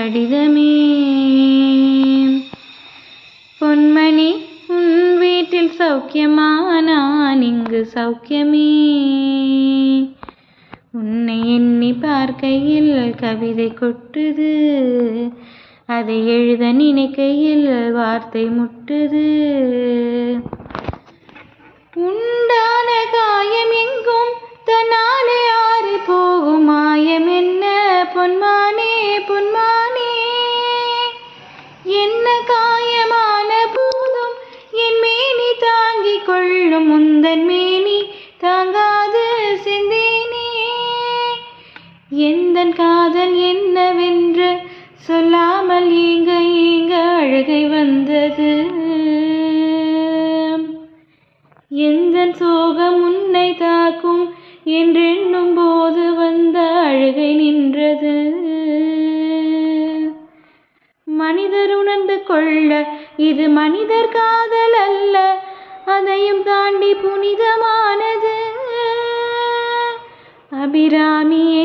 கடிதமே. பொன்மணி உன் வீட்டில் சௌக்கியமா நான் இங்கு சௌக்கியமே. உன்னை எண்ணி பார்க்கையில் கவிதை கொட்டுது. அதை எழுத நினைக்கையில் வார்த்தை முட்டுது. உன் எந்தன் காதல் என்னவென்று சொல்லாமல் ஏங்க ஏங்க அழுகை வந்தது? எந்தன் சோகம் உன்னை தாக்கும் என்றெண்ணும் போது வந்த அழுகை நின்றது? மனிதர் உணர்ந்து கொள்ள இது மனிதர் காதல் அல்ல அதையும் தாண்டி புனிதமானது. அபிராமியே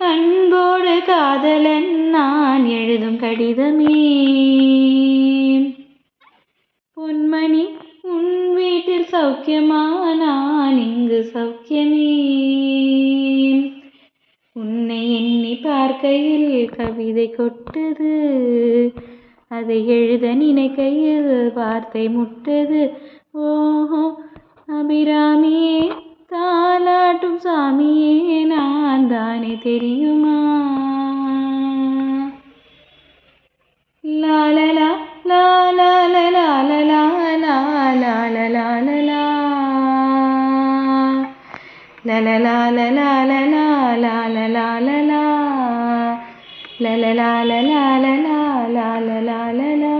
அன்போடு காதலன் நான் எழுதும் கடிதமே. பொன்மணி உன் வீட்டில் சௌக்கியமா? நான் இங்கு சௌக்கியமே. உன்னை எண்ணி பார்க்கையில் கவிதை கொட்டது. அதை எழுத நினைக்கையில் வார்த்தை முட்டது. ஓஹோ அபிராமியே தாலாட்டும் சாமியே താനെ തെരിയുമാ ലാലല ലാലല ലാലല ലാലല ലാലല